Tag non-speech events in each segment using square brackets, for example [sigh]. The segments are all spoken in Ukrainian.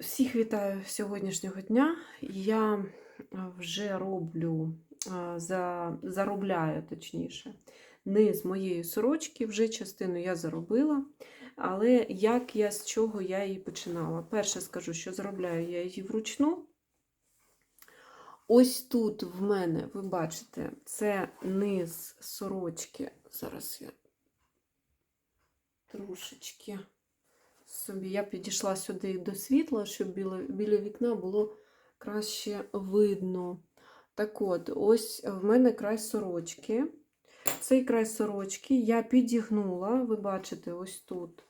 Всіх вітаю сьогоднішнього дня. Я е, вже роблю, е, за, заробляю точніше, низ моєї сорочки, вже частину я заробила. Але як я з чого я її починала? Перше скажу, що заробляю я її вручну. Ось тут в мене, ви бачите, це низ сорочки. Зараз я трошечки собі. Я підійшла сюди до світла, щоб біля, біля вікна було краще видно. Так от, ось в мене край сорочки. Цей край сорочки я підігнула, ви бачите, ось тут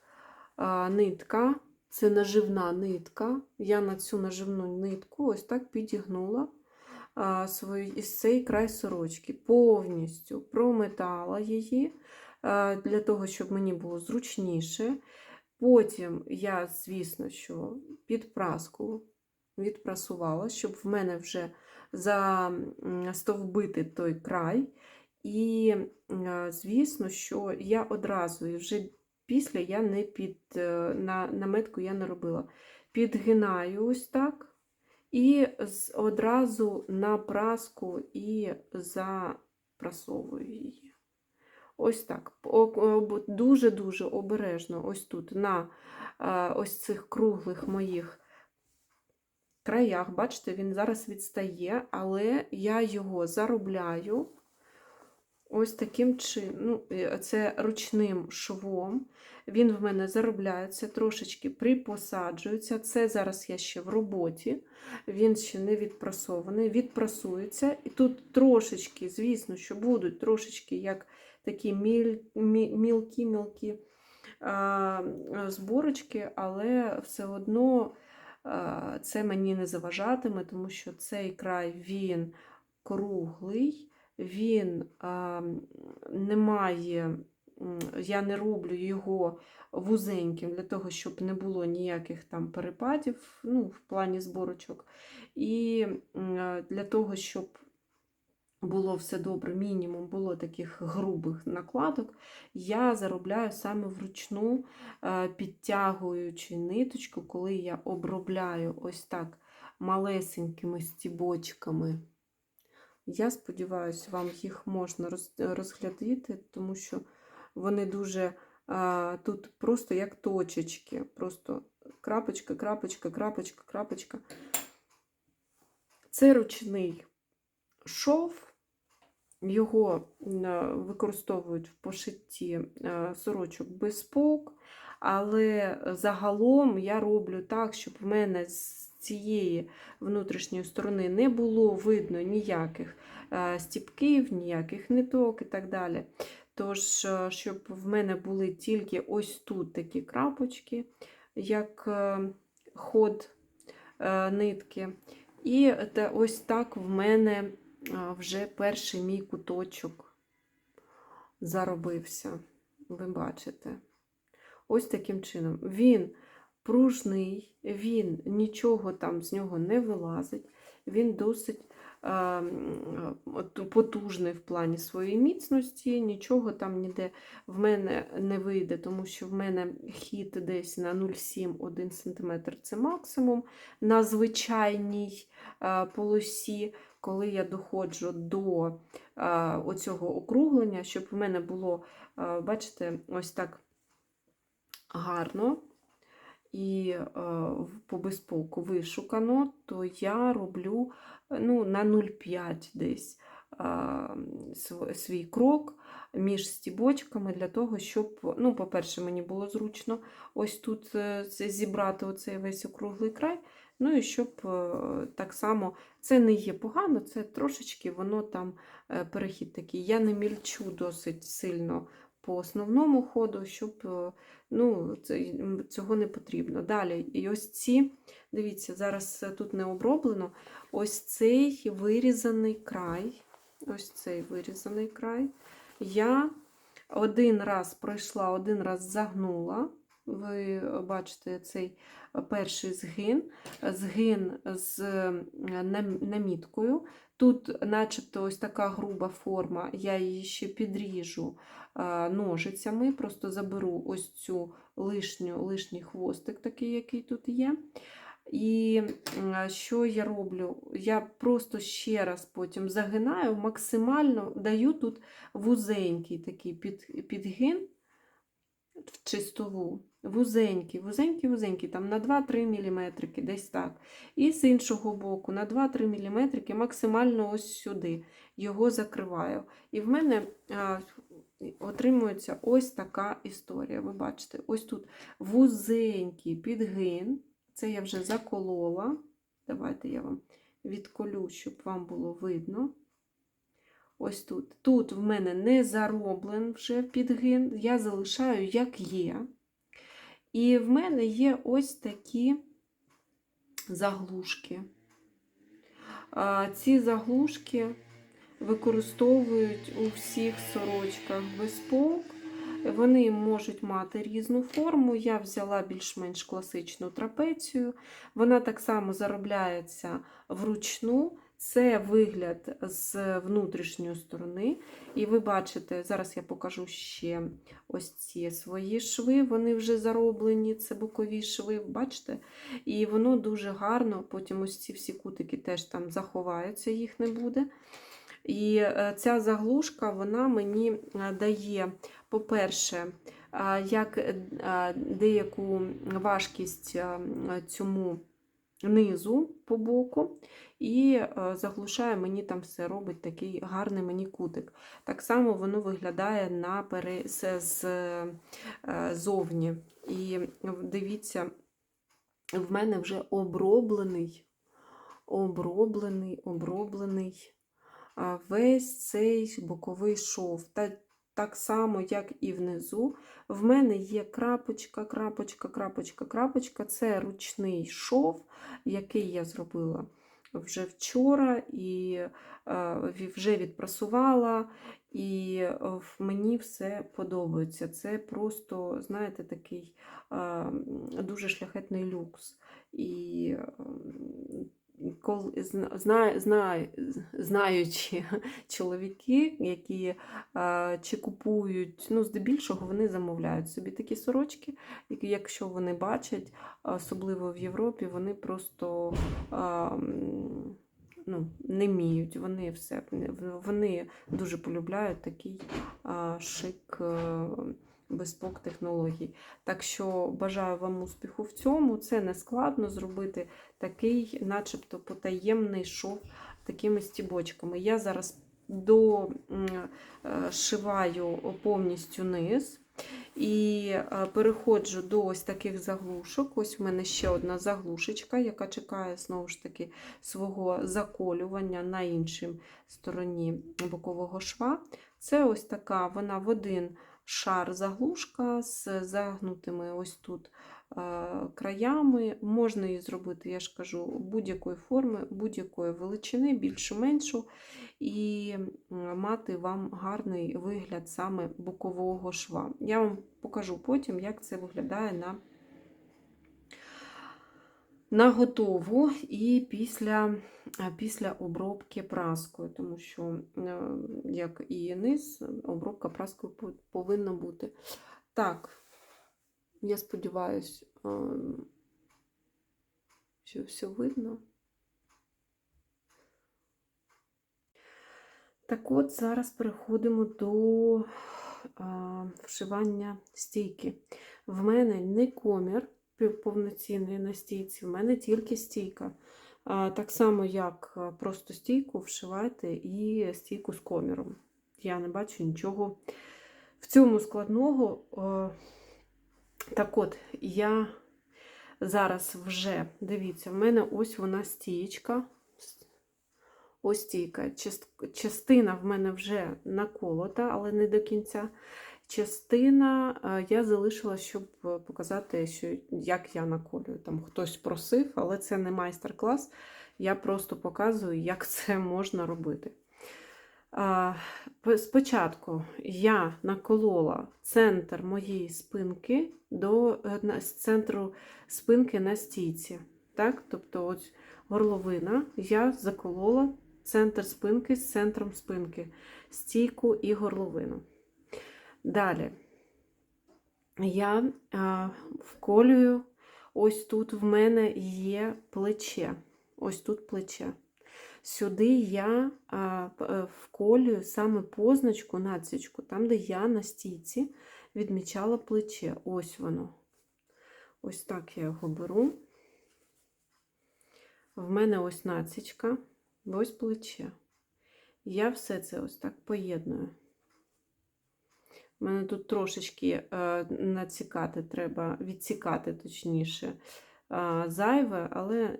а, нитка. Це наживна нитка. Я на цю наживну нитку ось так підігнула а, свій, цей край сорочки. Повністю прометала її а, для того, щоб мені було зручніше. Потім я, звісно, що під праску відпрасувала, щоб в мене вже застовбити той край. І, звісно, що я одразу і вже після я не під е, на, наметку я не робила. Підгинаю ось так. І одразу на праску і запрасовую її. Ось так. Дуже-дуже обережно, ось тут, на ось цих круглих моїх краях, бачите, він зараз відстає, але я його заробляю ось таким чином. Ну, Це ручним швом. Він в мене заробляється, трошечки припосаджується. Це зараз я ще в роботі, він ще не відпрасований, відпрасується. І тут трошечки, звісно, що будуть трошечки як такі мілкі-мілкі зборочки, але все одно це мені не заважатиме, тому що цей край він круглий, він не має, я не роблю його вузеньким для того, щоб не було ніяких там перепадів ну, в плані зборочок. І для того, щоб було все добре, мінімум було таких грубих накладок, я заробляю саме вручну, е, підтягуючи ниточку, коли я обробляю ось так малесенькими стібочками. Я сподіваюся, вам їх можна розглядати, тому що вони дуже тут просто як точечки. Просто крапочка, крапочка, крапочка, крапочка. Це ручний шов. Його використовують в пошитті е, сорочок без полк, але загалом я роблю так, щоб в мене з цієї внутрішньої сторони не було видно ніяких е, стіпків, ніяких ниток і так далі. Тож, е, щоб в мене були тільки ось тут такі крапочки, як ход нитки. І ось так в мене вже перший мій куточок заробився. Ви бачите. Ось таким чином. Він пружний, він нічого там з нього не вилазить, він досить е, потужний в плані своєї міцності, нічого там ніде в мене не вийде, тому що в мене хід десь на 0,7-1 см це максимум на звичайній е, полосі коли я доходжу до оцього округлення, щоб в мене було, бачите, ось так гарно і по безполку вишукано, то я роблю ну, на 0,5 десь свій крок. Між стібочками для того, щоб, ну, по-перше, мені було зручно ось тут е, зібрати оцей весь округлий край. Ну і щоб е, так само, це не є погано, це трошечки воно там е, перехід такий. Я не мільчу досить сильно по основному ходу, щоб е, ну, цього не потрібно. Далі, і ось ці, дивіться, зараз тут не оброблено, ось цей вирізаний край, ось цей вирізаний край. Я один раз пройшла, один раз загнула. Ви бачите цей перший згин, згин з наміткою. Тут, начебто, ось така груба форма, я її ще підріжу ножицями, просто заберу ось цю лишню, лишній хвостик, такий, який тут є. І що я роблю? Я просто ще раз потім загинаю, максимально даю тут вузенький такий під, підгин в чистову. Вузенький, вузенький, вузенький, там на 2-3 мм, десь так. І з іншого боку, на 2-3 мм максимально ось сюди його закриваю. І в мене а, отримується ось така історія. Ви бачите, ось тут вузенький підгин. Це я вже заколола. Давайте я вам відколю, щоб вам було видно. Ось тут. Тут в мене не зароблен вже підгин, я залишаю, як є. І в мене є ось такі заглушки. Ці заглушки використовують у всіх сорочках безполк. Вони можуть мати різну форму. Я взяла більш-менш класичну трапецію. Вона так само заробляється вручну. Це вигляд з внутрішньої сторони. І ви бачите, зараз я покажу ще ось ці свої шви, вони вже зароблені, це бокові шви, бачите? І воно дуже гарно, потім ось ці всі кутики теж там заховаються, їх не буде. І е, ця заглушка вона мені е, дає, по-перше, е, як деяку важкість цьому низу по боку, і е, заглушає мені там все, робить такий гарний мені кутик. Так само воно виглядає на пере... з, е, зовні. І дивіться, в мене вже оброблений, оброблений, оброблений весь цей боковий шов. Так само, як і внизу. В мене є крапочка, крапочка, крапочка, крапочка. Це ручний шов, який я зробила вже вчора і е, вже відпрасувала, і е, мені все подобається. Це просто, знаєте, такий е, дуже шляхетний люкс. І коли знає, знає, знаючи [laughs] чоловіки, які а, чи купують, ну, здебільшого вони замовляють собі такі сорочки, і якщо вони бачать, особливо в Європі, вони просто а, ну, не вміють. Вони все вони дуже полюбляють такий а, шик. А, безпок технологій. Так що бажаю вам успіху в цьому. Це не складно зробити такий, начебто, потаємний шов такими стібочками. Я зараз дошиваю повністю низ. І переходжу до ось таких заглушок. Ось в мене ще одна заглушечка, яка чекає знову ж таки свого заколювання на іншій стороні бокового шва. Це ось така, вона в один шар заглушка з загнутими ось тут е, краями. Можна її зробити, я ж кажу, будь-якої форми, будь-якої величини, більшу-меншу, і мати вам гарний вигляд саме бокового шва. Я вам покажу потім, як це виглядає на на готову і після після обробки праскою, тому що, е, як і низ, обробка праскою повинна бути. Так, я сподіваюся, е, що все видно. Так от, зараз переходимо до а, вшивання стійки. В мене не комір повноцінний на стійці, в мене тільки стійка. Так само, як просто стійку вшивайте і стійку з коміром. Я не бачу нічого в цьому складного. Так от, я зараз вже, дивіться, в мене ось вона стієчка. Ось стійка. Частина в мене вже наколота, але не до кінця. Частина я залишила, щоб е, показати, що як я наколюю. Там хтось просив, але це не майстер-клас. Я просто показую, як [laughs] це можна робити. Спочатку я наколола центр моєї спинки до е, центру спинки на стійці. Так? Тобто, ось горловина я заколола центр спинки з центром спинки, стійку і горловину. Далі я вколюю Ось тут в мене є плече. Ось тут плече. Сюди я е, вколюю саме позначку, націчку, там, де я на стійці відмічала плече. Ось воно. Ось так я його беру. В мене ось націчка, ось плече. Я все це ось так поєдную. Мене тут трошечки е, націкати треба, відсікати точніше е, зайве, але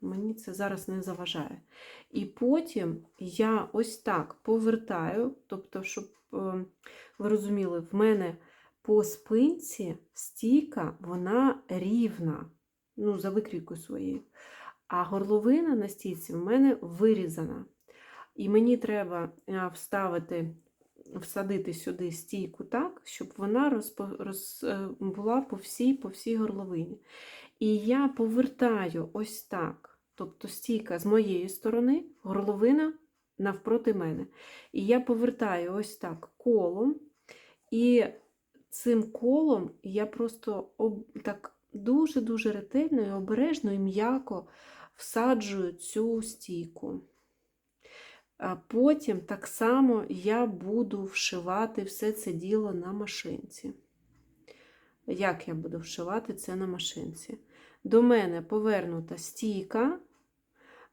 мені це зараз не заважає. І потім я ось так повертаю, тобто, щоб е, ви розуміли, в мене по спинці стійка, вона рівна, ну, за викрійкою своєю. А горловина на стійці в мене вирізана. І мені треба вставити, всадити сюди стійку так, щоб вона розпо, роз, е, була по всій, по всій горловині. І я повертаю ось так. Тобто стійка з моєї сторони, горловина навпроти мене. І я повертаю ось так колом. І цим колом я просто об, так дуже-дуже ретельно і обережно і м'яко всаджую цю стійку. А потім так само я буду вшивати все це діло на машинці. Як я буду вшивати це на машинці? До мене повернута стійка,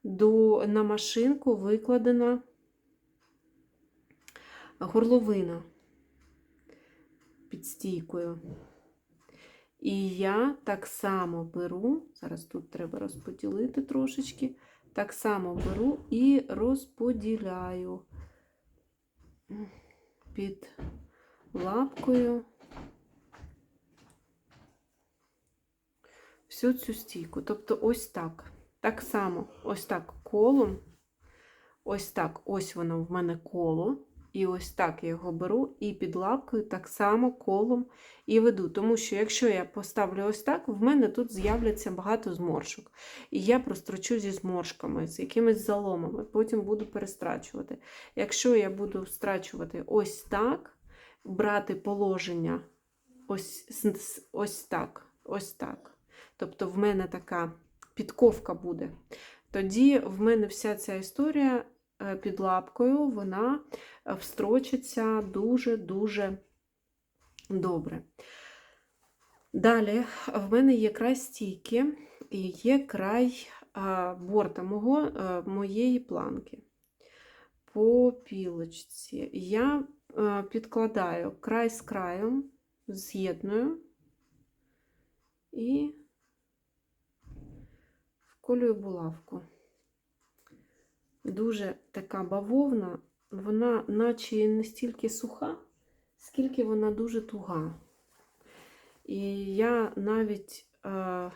до, на машинку викладена горловина під стійкою. І я так само беру, зараз тут треба розподілити трошечки, так само беру і розподіляю під лапкою всю цю стійку. Тобто ось так. Так само, ось так колом, ось так, ось воно в мене коло. І ось так я його беру і під лапкою так само колом і веду. Тому що якщо я поставлю ось так, в мене тут з'являться багато зморшок. І я прострочу зі зморшками, з якимись заломами, потім буду перестрачувати. Якщо я буду страчувати ось так, брати положення ось, ось так, ось так. Тобто в мене така підковка буде. Тоді в мене вся ця історія під лапкою, вона е, встрочиться дуже-дуже добре. Далі в мене є край стійки і є край борта мого, е, моєї планки. По пілочці я е, підкладаю край з краєм, з'єдную і вколюю булавку. Дуже така бавовна, вона наче не стільки суха, скільки вона дуже туга. І я навіть е,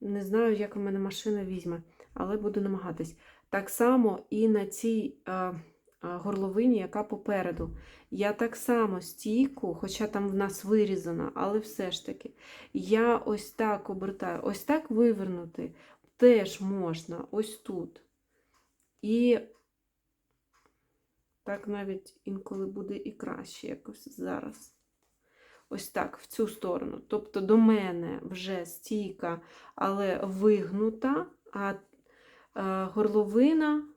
не знаю, як у мене машина візьме, але буду намагатись. Так само і на цій е, е, горловині, яка попереду. Я так само стійку, хоча там в нас вирізана, але все ж таки, я ось так обертаю, ось так вивернути теж можна, ось тут. І так навіть інколи буде і краще якось зараз. Ось так, в цю сторону. Тобто до мене вже стійка, але вигнута, а е, горловина,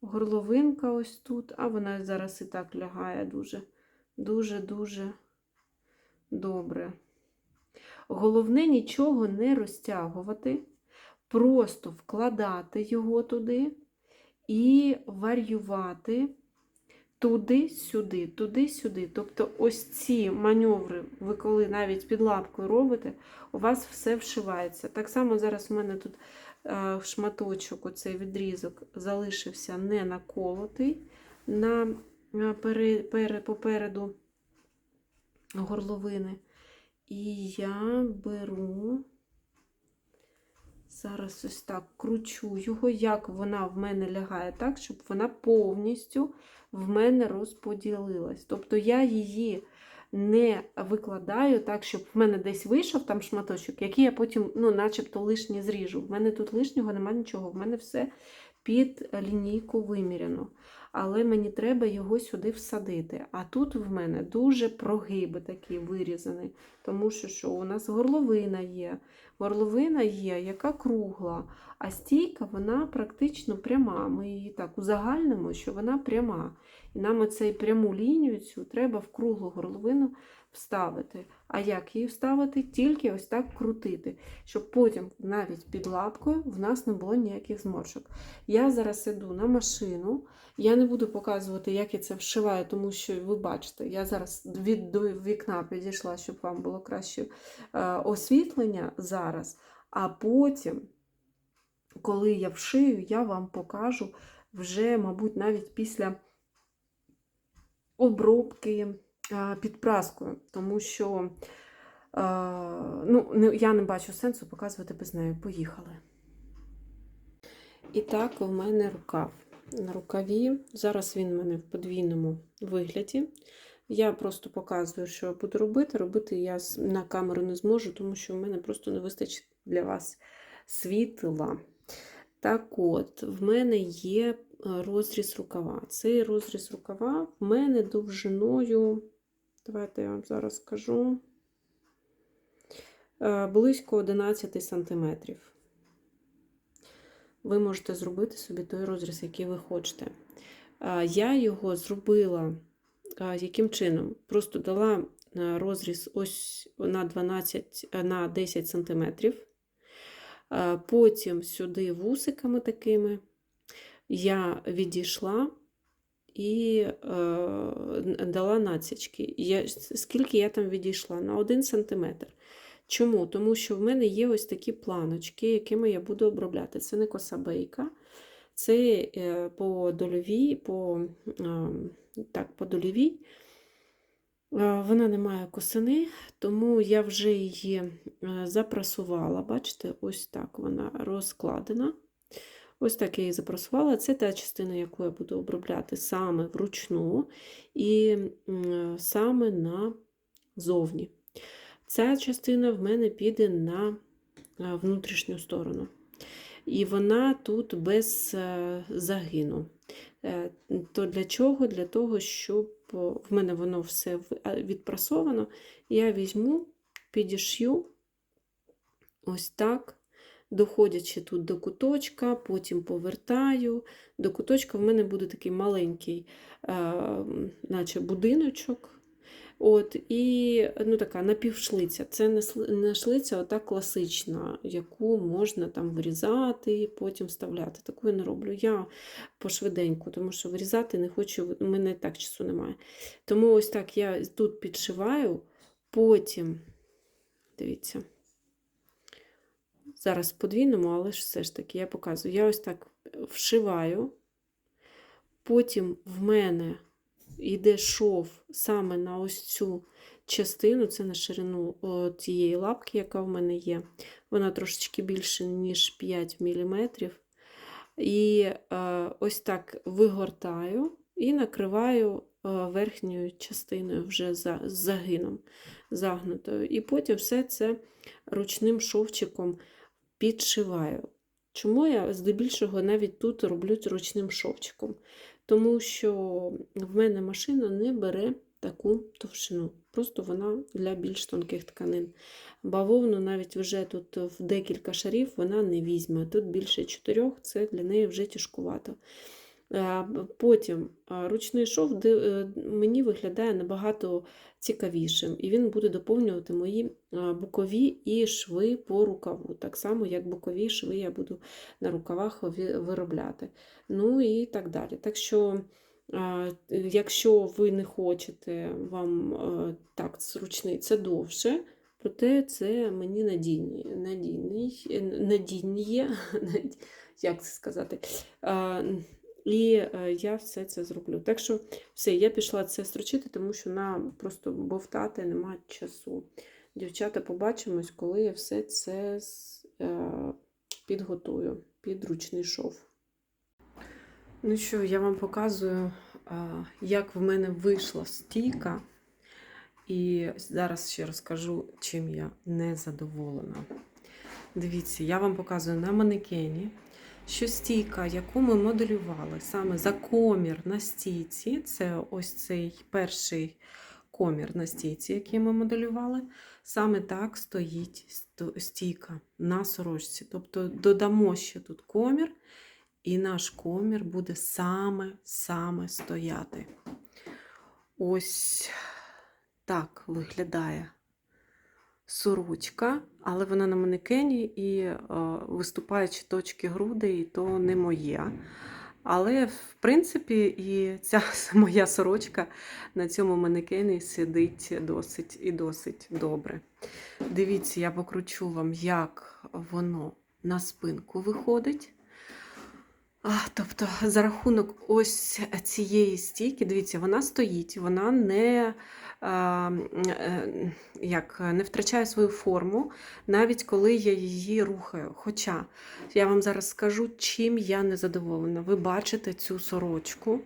горловинка ось тут, а вона зараз і так лягає дуже, дуже-дуже добре. Головне нічого не розтягувати, просто вкладати його туди і варювати туди-сюди, туди-сюди. Тобто ось ці маневри, ви коли навіть під лапкою робите, у вас все вшивається. Так само зараз у мене тут е, шматочок, оцей відрізок, залишився не наколотий на, пере, попереду горловини. І я беру, зараз ось так кручу його, як вона в мене лягає так, щоб вона повністю в мене розподілилась. Тобто я її не викладаю так, щоб в мене десь вийшов там шматочок, який я потім, ну, начебто, лишнє зріжу. В мене тут лишнього немає нічого, в мене все під лінійку виміряно. Але мені треба його сюди всадити. А тут в мене дуже прогиби такі вирізані. Тому що що у нас горловина є. Горловина є, яка кругла, а стійка вона практично пряма. Ми її так узагальнимо, що вона пряма. І нам оцей пряму лінію цю треба в круглу горловину вставити. А як її вставити? Тільки ось так крутити, щоб потім навіть під лапкою в нас не було ніяких зморшок. Я зараз іду на машину. Я не буду показувати, як я це вшиваю, тому що ви бачите, я зараз від до вікна підійшла, щоб вам було краще е, освітлення зараз. А потім, коли я вшию, я вам покажу вже, мабуть, навіть після обробки під праскою, тому що е, ну, я не бачу сенсу показувати без неї. Поїхали. І так, у мене рукав. На рукаві. Зараз він у мене в подвійному вигляді. Я просто показую, що я буду робити. Робити я на камеру не зможу, тому що в мене просто не вистачить для вас світла. Так от, в мене є е, розріз рукава. Цей розріз рукава в мене довжиною, давайте я вам зараз скажу, е, близько 11 сантиметрів. Ви можете зробити собі той розріз, який ви хочете. Я його зробила яким чином? Просто дала розріз ось на 12 на 10 сантиметрів. Потім сюди вусиками такими я відійшла і е, дала націчки. Я, скільки я там відійшла? На 1 сантиметр. Чому? Тому що в мене є ось такі планочки, якими я буду обробляти. Це не косабейка, це е, по дольовій, по, е, так, по дольовій. Вона не має косини, тому я вже її е, запрасувала. Бачите, ось так вона розкладена. Ось так я її запрасувала. Це та частина, яку я буду обробляти саме вручну і саме на зовні. Ця частина в мене піде на е, внутрішню сторону. І вона тут без е, загину. Е, То для чого? Для того, щоб в мене воно все відпрасовано. Я візьму, підішью ось так, доходячи тут до куточка, потім повертаю. До куточка в мене буде такий маленький, е, наче будиночок. От, і ну, така напівшлиця. Це не шлиця, ота класична, яку можна там вирізати і потім вставляти. Таку я не роблю. Я пошвиденьку, тому що вирізати не хочу, у мене так часу немає. Тому ось так я тут підшиваю, потім, дивіться, зараз подвійному, але ж все ж таки я показую. Я ось так вшиваю, потім в мене йде шов саме на ось цю частину, це на ширину о, тієї лапки, яка в мене є. Вона трошечки більше, ніж 5 мм. І е, ось так вигортаю і накриваю е, верхньою частиною вже за, загином загнутою. І потім все це ручним шовчиком підшиваю. Чому я здебільшого навіть тут роблю ручним шовчиком? Тому що в мене машина не бере таку товщину. Просто вона для більш тонких тканин. Бавовну навіть вже тут в декілька шарів вона не візьме. Тут більше чотирьох, це для неї вже тяжкувато. Е, Потім е, ручний шов е, мені виглядає набагато цікавішим, і він буде доповнювати мої бокові і шви по рукаву. Так само, як бокові шви я буду на рукавах виробляти. Ну і так далі. Так що, якщо ви не хочете вам так зручний, це довше. Проте це мені надійний, надійний, надійніє, [laughs] як це сказати. Е, І е, я все це зроблю. Так що все, я пішла це строчити, тому що нам просто бовтати немає часу. Дівчата, побачимось, коли я все це е, підготую під ручний шов. Ну що, я вам показую, як в мене вийшла стійка. І зараз ще розкажу, чим я не задоволена. Дивіться, я вам показую на манекені. Що стійка, яку ми моделювали саме за комір на стійці, це ось цей перший комір на стійці, який ми моделювали, саме так стоїть стійка на сорочці. Тобто додамо ще тут комір, і наш комір буде саме-саме стояти. Ось так виглядає сорочка, але вона на манекені і е, виступаючі точки грудей, то не моє. Але, в принципі, і ця [laughs] моя сорочка на цьому манекені сидить досить і досить добре. Дивіться, я покручу вам, як воно на спинку виходить. А, тобто, за рахунок ось цієї стійки, дивіться, вона стоїть, вона не, як, не втрачає свою форму, навіть коли я її рухаю. Хоча я вам зараз скажу, чим я не задоволена. Ви бачите цю сорочку,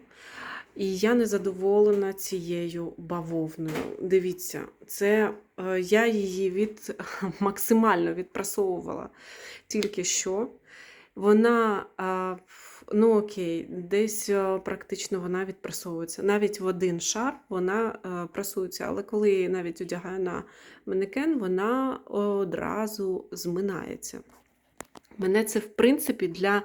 і я не задоволена цією бавовною. Дивіться, це е, я її від, [laughs] максимально відпрасовувала тільки що. Вона, ну окей, десь практично вона відпрасовується. Навіть в один шар вона а, прасується, але коли її навіть одягаю на манекен, вона одразу зминається. Мене це, в принципі, для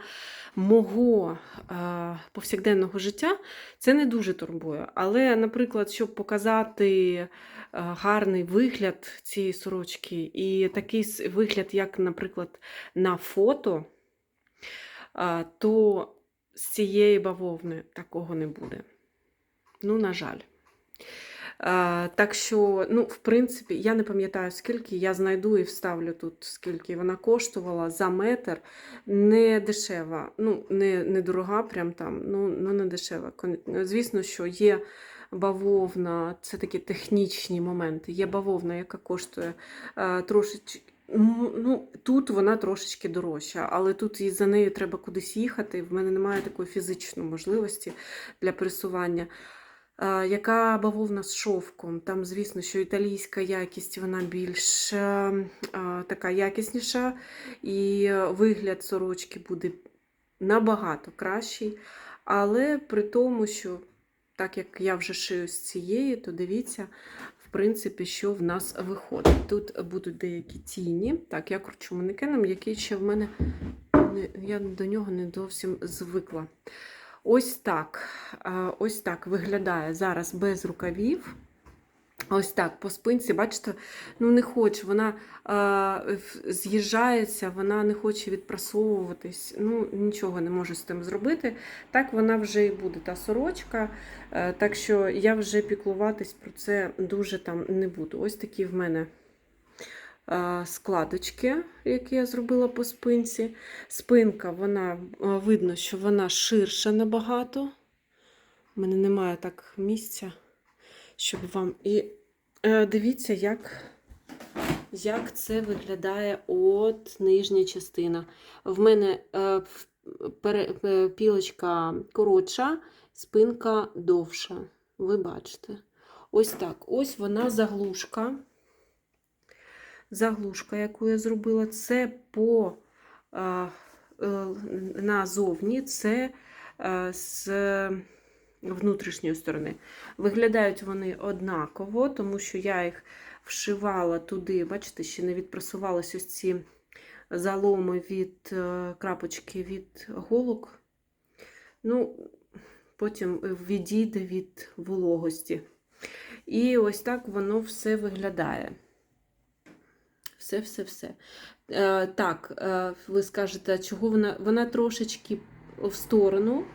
мого а, повсякденного життя це не дуже турбує. Але, наприклад, щоб показати а, гарний вигляд цієї сорочки, і такий вигляд, як, наприклад, на фото, то з цієї бавовни такого не буде. Ну, на жаль. Так що, ну, в принципі, я не пам'ятаю, скільки я знайду і вставлю тут, скільки вона коштувала за метр. Не дешева, ну, не, не дорога, прям там, ну, ну не дешева. Звісно, що є бавовна, це такі технічні моменти. Є бавовна, яка коштує трошечки. Ну, тут вона трошечки дорожча, але тут і за нею треба кудись їхати. В мене немає такої фізичної можливості для пересування. Яка бавовна з шовком? Там, звісно, що італійська якість вона більш е, така якісніша, і вигляд сорочки буде набагато кращий. Але при тому, що так як я вже шию з цієї, то дивіться, в принципі, що в нас виходить. Тут будуть деякі тіні. Так, я кручу манекеном, який ще в мене я до нього не зовсім звикла. Ось так. Ось так виглядає зараз без рукавів. Ось так, по спинці, бачите, ну не хоче, вона в- з'їжджається, вона не хоче відпрасовуватись. Ну, нічого не можу з тим зробити. Так вона вже і буде, та сорочка. Е, Так що я вже піклуватись про це дуже там не буду. Ось такі в мене а, складочки, які я зробила по спинці. Спинка, вона видно, що вона ширша набагато. У мене немає так місця, щоб вам. І е, дивіться, як, як це виглядає от нижня частина. В мене е, пере, е, пілочка коротша, спинка довша. Ви бачите. Ось так. Ось вона заглушка. Заглушка, яку я зробила, це по е, е, назовні, це е, з внутрішньої сторони. Виглядають вони однаково, тому що я їх вшивала туди, бачите, ще не відпрасувалися ось ці заломи від е, крапочки від голок. Ну, потім відійде від вологості. І ось так воно все виглядає. Все, все, все. Е, так, е, ви скажете, чого вона, вона трошечки в сторону,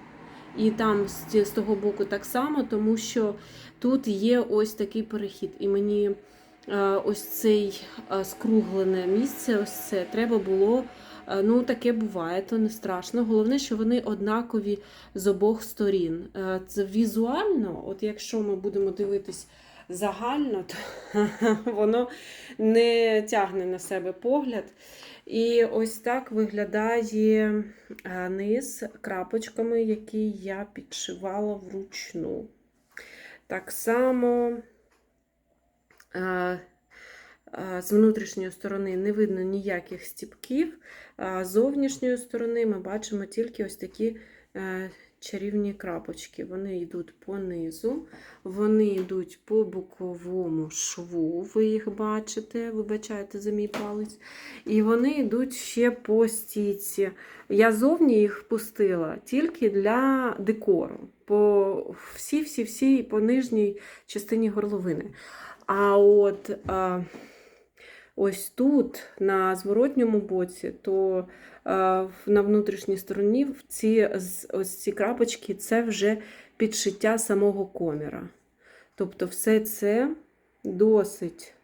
і там з, того боку так само, тому що тут є ось такий перехід. І мені е, ось цей е, скруглене місце, ось це треба було. е, Ну, таке буває, то не страшно. Головне, що вони однакові з обох сторін. Це візуально, от якщо ми будемо дивитись загально, то [laughs] воно не тягне на себе погляд. І ось так виглядає е, низ крапочками, які я підшивала вручну. Так само е, Е, З внутрішньої сторони не видно ніяких стіпків, а з зовнішньої сторони ми бачимо тільки ось такі чарівні крапочки. Вони йдуть по низу, вони йдуть по боковому шву, ви їх бачите, вибачайте за мій палець. І вони йдуть ще по стійці. Я зовні їх пустила тільки для декору, по всі-всі-всі по нижній частині горловини. А от ось тут, на зворотньому боці, то а, на внутрішній стороні ці, ось ці крапочки це вже підшиття самого коміра. Тобто все це досить,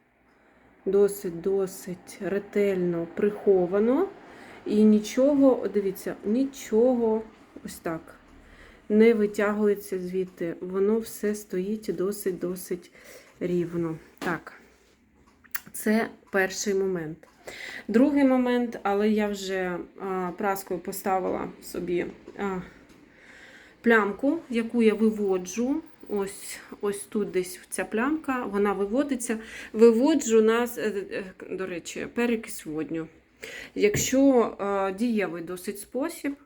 досить, досить ретельно приховано. І нічого, дивіться, нічого ось так не витягується звідти. Воно все стоїть досить-досить рівно. Так, це перший момент. Другий момент, але я вже а, праскою поставила собі а, плямку, яку я виводжу. Ось, ось тут десь ця плямка, вона виводиться. Виводжу нас, е, е, до речі, перекись водню. Якщо е, дієвий досить спосіб,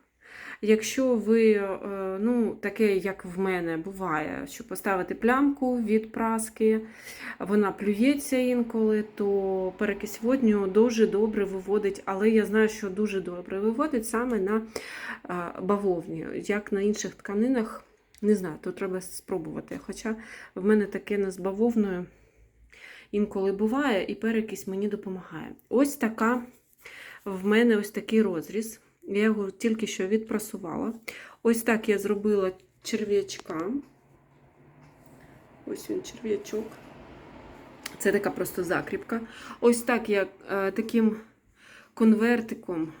якщо ви, е, ну, таке, як в мене буває, що поставити плямку від праски, вона плюється інколи, то перекись водню дуже добре виводить, але я знаю, що дуже добре виводить саме на е, бавовні. Як на інших тканинах, не знаю, то треба спробувати. Хоча в мене таке не з бавовною інколи буває, і перекись мені допомагає. Ось така в мене ось такий розріз. Я його тільки що відпрасувала. Ось так я зробила черв'ячка. Ось він черв'ячок. Це така просто закріпка. Ось так я е, таким конвертиком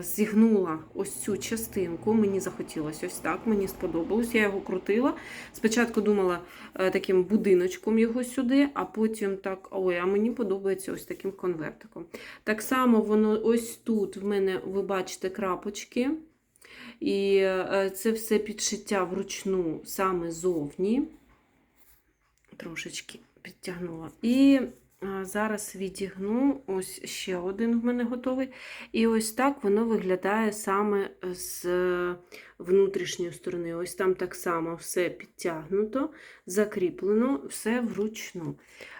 зігнула ось цю частинку. Мені захотілося ось так, мені сподобалось. Я його крутила. Спочатку думала е, таким будиночком його сюди, а потім так, ой, а мені подобається ось таким конвертиком. Так само воно ось тут в мене, ви бачите, крапочки. І е, це все підшиття вручну саме зовні. Трошечки підтягнула. І зараз відігну, ось ще один в мене готовий. І ось так воно виглядає саме з е, внутрішньої сторони. Ось там так само все підтягнуто, закріплено, все вручну.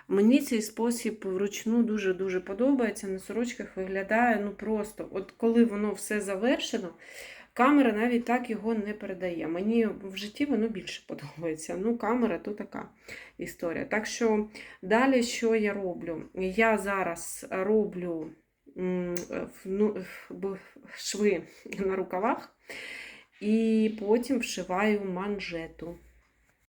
Мені цей спосіб вручну дуже-дуже подобається. На сорочках виглядає ну просто, от коли воно все завершено, камера навіть так його не передає. Мені в житті воно більше подобається. Ну, камера то така історія. Так що далі що я роблю? Я зараз роблю м, шви на рукавах і потім вшиваю манжету.